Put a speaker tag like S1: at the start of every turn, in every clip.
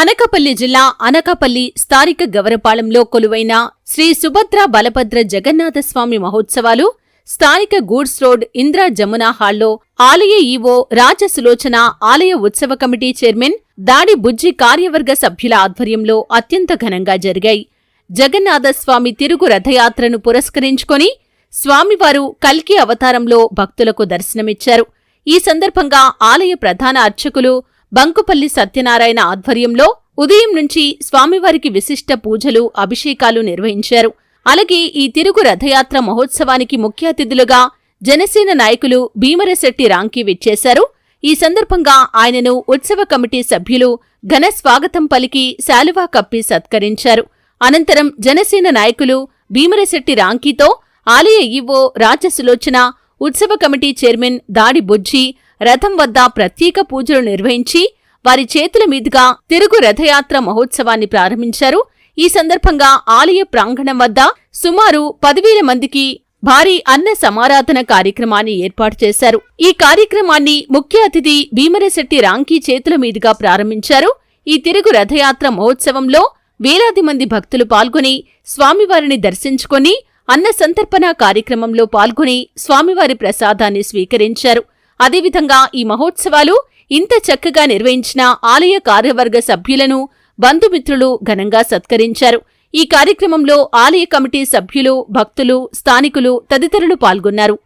S1: అనకపల్లి జిల్లా అనకాపల్లి స్థానిక గవరపాలెంలో కొలువైన శ్రీ సుభద్ర బలభద్ర జగన్నాథస్వామి మహోత్సవాలు స్థానిక గూడ్స్ రోడ్ ఇంద్రా జమునా హాల్లో ఆలయ ఈవో రాజసులోచన ఆలయ ఉత్సవ కమిటీ చైర్మన్ దాడి బుజ్జి కార్యవర్గ సభ్యుల ఆధ్వర్యంలో అత్యంత ఘనంగా జరిగాయి. జగన్నాథస్వామి తిరుగు రథయాత్రను పురస్కరించుకొని స్వామివారు కల్కి అవతారంలో భక్తులకు దర్శనమిచ్చారు. ఈ సందర్భంగా ఆలయ ప్రధాన అర్చకులు బంకుపల్లి సత్యనారాయణ ఆధ్వర్యంలో ఉదయం నుంచి స్వామివారికి విశిష్ట పూజలు అభిషేకాలు నిర్వహించారు. అలాగే ఈ తిరుగు రథయాత్ర మహోత్సవానికి ముఖ్య అతిథులుగా జనసేన నాయకులు భీమరశెట్టి రాంకి విచ్చేశారు. ఈ సందర్భంగా ఆయనను ఉత్సవ కమిటీ సభ్యులు ఘన స్వాగతం పలికి శాలువా కప్పి సత్కరించారు. అనంతరం జనసేన నాయకులు భీమరశెట్టి రాంకీతో ఆలయ ఈవో రాజసులోచన ఉత్సవ కమిటీ చైర్మన్ దాడి బుజ్జి రథం వద్ద ప్రత్యేక పూజలు నిర్వహించి వారి చేతుల మీదుగా తిరుగు రథయాత్ర మహోత్సవాన్ని ప్రారంభించారు. ఈ సందర్భంగా ఆలయ ప్రాంగణం వద్ద సుమారు పదివేల మందికి భారీ అన్న సమారాధన కార్యక్రమాన్ని ఏర్పాటు చేశారు. ఈ కార్యక్రమాన్ని ముఖ్య అతిథి భీమరశెట్టి రాంకీ చేతుల మీదుగా ప్రారంభించారు. ఈ తిరుగు రథయాత్ర మహోత్సవంలో వేలాది మంది భక్తులు పాల్గొని స్వామివారిని దర్శించుకొని అన్న సంతర్పణ కార్యక్రమంలో పాల్గొని స్వామివారి ప్రసాదాన్ని స్వీకరించారు. అదేవిధంగా ఈ మహోత్సవాలు ఇంత చక్కగా నిర్వహించిన ఆలయ కార్యవర్గ సభ్యులను బంధుమిత్రులు ఘనంగా సత్కరించారు. ఈ కార్యక్రమంలో ఆలయ కమిటీ సభ్యులు భక్తులు స్థానికులు తదితరులు పాల్గొన్నారు.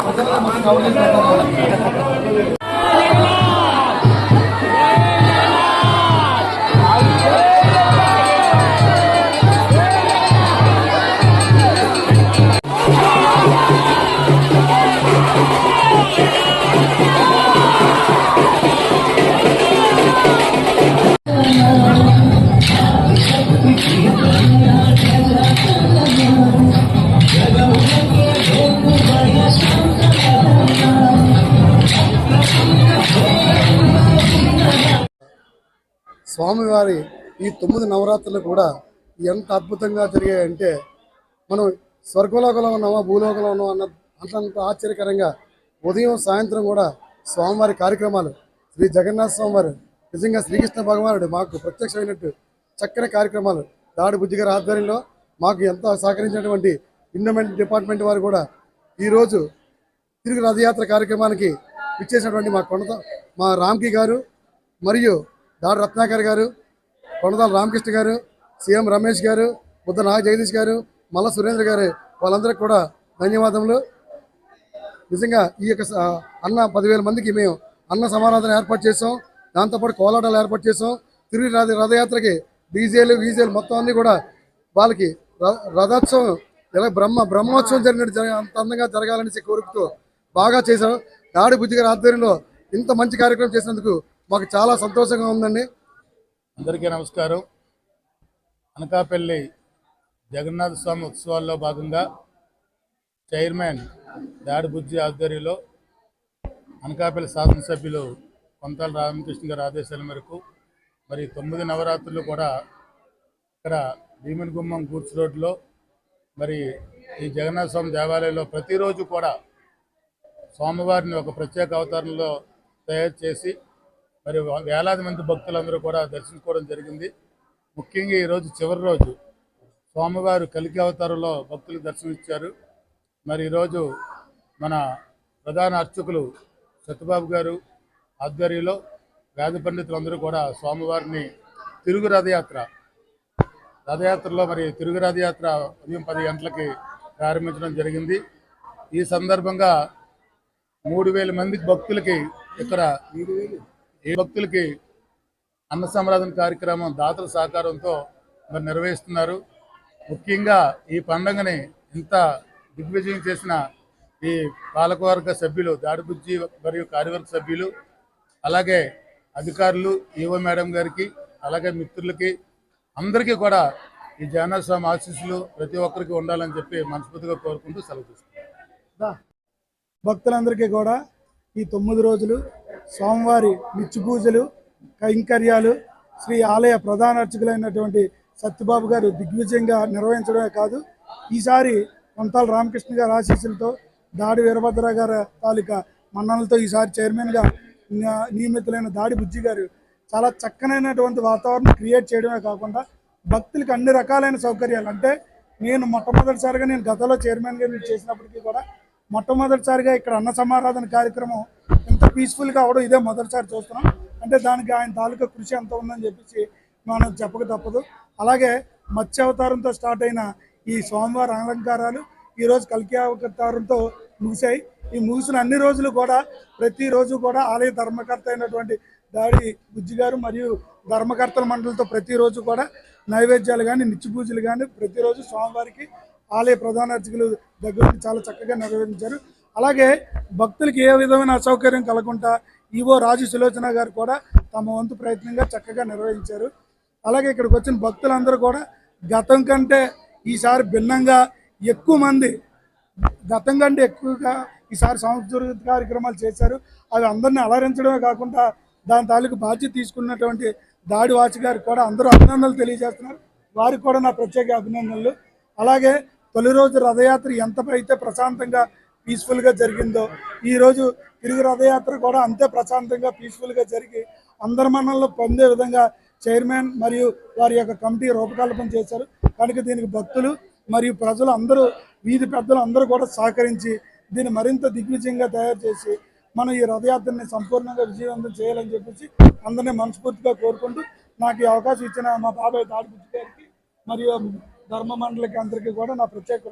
S2: 私たちはもう一度お願いします。స్వామివారి ఈ తొమ్మిది నవరాత్రులు కూడా ఎంత అద్భుతంగా జరిగాయంటే మనం స్వర్గలోకంలో ఉన్నామా భూలోకంలో ఉన్నామా అన్న అంతంత ఆశ్చర్యకరంగా ఉదయం సాయంత్రం కూడా స్వామివారి కార్యక్రమాలు శ్రీ జగన్నాథ స్వామివారు నిజంగా శ్రీకృష్ణ భగవానుడు మాకు ప్రత్యక్షమైనట్టు చక్కని కార్యక్రమాలు. దాడి బుద్ధిగారి ఆధ్వర్యంలో మాకు ఎంతో సహకరించినటువంటి ఇండమెంట్ డిపార్ట్మెంట్ వారు కూడా ఈరోజు తిరుగు రథయాత్ర కార్యక్రమానికి ఇచ్చేసినటువంటి మా కొండ మా రామ్కి గారు మరియు దాడి రత్నాకర్ గారు కొండదాల రామకృష్ణ గారు సీఎం రమేష్ గారు బుద్ధ నాగ జగదీష్ గారు మల్ల సురేంద్ర గారు వాళ్ళందరికీ కూడా ధన్యవాదములు. నిజంగా ఈ యొక్క అన్న పదివేల మందికి మేము అన్న సమారాధన ఏర్పాటు చేసాం దాంతోపాటు కోలాటాలు ఏర్పాటు చేసాం తిరిగి రథ రథయాత్రకి డీజేలు వీజేలు మొత్తం అన్నీ కూడా వాళ్ళకి ర- రథోత్సవం ఇలా బ్రహ్మ బ్రహ్మోత్సవం జరిగినట్టు జరగ అంత అందంగా జరగాలని కోరుకుతూ బాగా చేశాం దాడి బుద్ధిగారి ఆధ్వర్యంలో ఇంత మంచి కార్యక్రమం చేసినందుకు మాకు చాలా సంతోషంగా ఉందండి.
S3: అందరికీ నమస్కారం. అనకాపల్లి జగన్నాథ స్వామి ఉత్సవాల్లో భాగంగా చైర్మన్ దాడిబుజ్జి ఆధ్వర్యంలో అనకాపల్లి శాసనసభ్యులు కొంతాల రామకృష్ణ గారి ఆదేశాల మేరకు మరి తొమ్మిది నవరాత్రులు కూడా ఇక్కడ భీమన్ గుమ్మం గూడ్స్ రోడ్లో మరి ఈ జగన్నాథ స్వామి దేవాలయంలో ప్రతిరోజు కూడా స్వామివారిని ఒక ప్రత్యేక అవతారంలో తయారు చేసి మరి వేలాది మంది భక్తులందరూ కూడా దర్శించుకోవడం జరిగింది. ముఖ్యంగా ఈరోజు చివరి రోజు స్వామివారు కలికి అవతారంలో భక్తులు దర్శనమిచ్చారు. మరి ఈరోజు మన ప్రధాన అర్చకులు సత్యబాబు గారు ఆధ్వర్యంలో వేద పండితులందరూ కూడా స్వామివారిని తిరుగు రథయాత్ర రథయాత్రలో మరి తిరుగు రథయాత్ర ఉదయం పది గంటలకి ప్రారంభించడం జరిగింది. ఈ సందర్భంగా మూడు వేల మంది భక్తులకి ఇక్కడ ఈ భక్తులకి అన్న సంరాధన కార్యక్రమం దాతల సహకారంతో మరి నిర్వహిస్తున్నారు. ముఖ్యంగా ఈ పండుగని ఇంత దిగ్విజయం చేసిన ఈ పాలకవర్గ సభ్యులు దాడిబుజ్జి మరియు కార్యవర్గ సభ్యులు అలాగే అధికారులు ఈవో మేడం గారికి అలాగే మిత్రులకి అందరికీ కూడా ఈ జగన్నాథ ఆశీస్సులు ప్రతి ఒక్కరికి ఉండాలని చెప్పి మనస్ఫూర్తిగా కోరుకుంటూ సెలవు తీసుకుంటాం
S4: భక్తులందరికీ కూడా ఈ తొమ్మిది రోజులు స్వామివారి నిత్య పూజలు కైంకర్యాలు శ్రీ ఆలయ ప్రధాన అర్చకులైనటువంటి సత్యబాబు గారు దిగ్విజయంగా నిర్వహించడమే కాదు ఈసారి కొంతాల రామకృష్ణ గారి ఆశీస్సులతో దాడి వీరభద్ర గారి తాలూకా మన్ననలతో ఈసారి చైర్మన్గా నియమితులైన దాడి బుజ్జి గారు చాలా చక్కనైనటువంటి వాతావరణం క్రియేట్ చేయడమే కాకుండా భక్తులకు అన్ని రకాలైన సౌకర్యాలు. అంటే నేను మొట్టమొదటిసారిగా నేను గతంలో చైర్మన్గా చేసినప్పటికీ కూడా మొట్టమొదటిసారిగా ఇక్కడ అన్న సమారాధన కార్యక్రమం పీస్ఫుల్ పీస్ఫుల్గా అవడం ఇదే మొదటిసారి చూస్తున్నాం. అంటే దానికి ఆయన తాలూకా కృషి ఎంత ఉందని చెప్పేసి మనం చెప్పక తప్పదు. అలాగే మత్స్య అవతారంతో స్టార్ట్ అయిన ఈ స్వామివారి అలంకారాలు ఈరోజు కల్కి అవతారంతో ముగిశాయి. ఈ ముగిసిన అన్ని రోజులు కూడా ప్రతిరోజు కూడా ఆలయ ధర్మకర్త అయినటువంటి దాడి బుజ్జి గారు మరియు ధర్మకర్తల మండలితో ప్రతిరోజు కూడా నైవేద్యాలు కానీ నిత్య పూజలు కానీ ప్రతిరోజు స్వామివారికి ఆలయ ప్రధాన అర్చకులు దగ్గర నుండి చాలా చక్కగా నిర్వహించారు. అలాగే భక్తులకి ఏ విధమైన అసౌకర్యం కలగకుండా ఈవో రాజు సులోచన గారు కూడా తమ వంతు ప్రయత్నంగా చక్కగా నిర్వహించారు. అలాగే ఇక్కడికి వచ్చిన భక్తులందరూ కూడా గతం కంటే ఈసారి భిన్నంగా ఎక్కువ మంది గతం కంటే ఎక్కువగా ఈసారి సాంస్కృతిక కార్యక్రమాలు చేశారు. అవి అందరినీ అలరించడమే కాకుండా దాని తాలూకు బాధ్యత తీసుకున్నటువంటి దాడి వాచి గారికి కూడా అందరూ అభినందనలు తెలియజేస్తున్నారు. వారికి కూడా నా ప్రత్యేక అభినందనలు. అలాగే తొలి రోజు రథయాత్ర ఎంత అయితే ప్రశాంతంగా పీస్ఫుల్గా జరిగిందో ఈ రోజు తిరుగు రథయాత్ర కూడా అంతే ప్రశాంతంగా పీస్ఫుల్గా జరిగి అందరి మన్నల్లో పొందే విధంగా చైర్మన్ మరియు వారి యొక్క కమిటీ రూపకల్పన చేశారు. కనుక దీనికి భక్తులు మరియు ప్రజలు అందరూ వీధి పెద్దలు అందరూ కూడా సహకరించి దీన్ని మరింత దిగ్విజయంగా తయారు చేసి మనం ఈ రథయాత్రని సంపూర్ణంగా విజయవంతం చేయాలని చెప్పేసి అందరినీ మనస్ఫూర్తిగా కోరుకుంటూ నాకు ఈ అవకాశం ఇచ్చిన మా బాబాయ్ దాడిబుజ్జి గారికి మరియు ధర్మ మండలికి అందరికీ కూడా నా ప్రత్యేక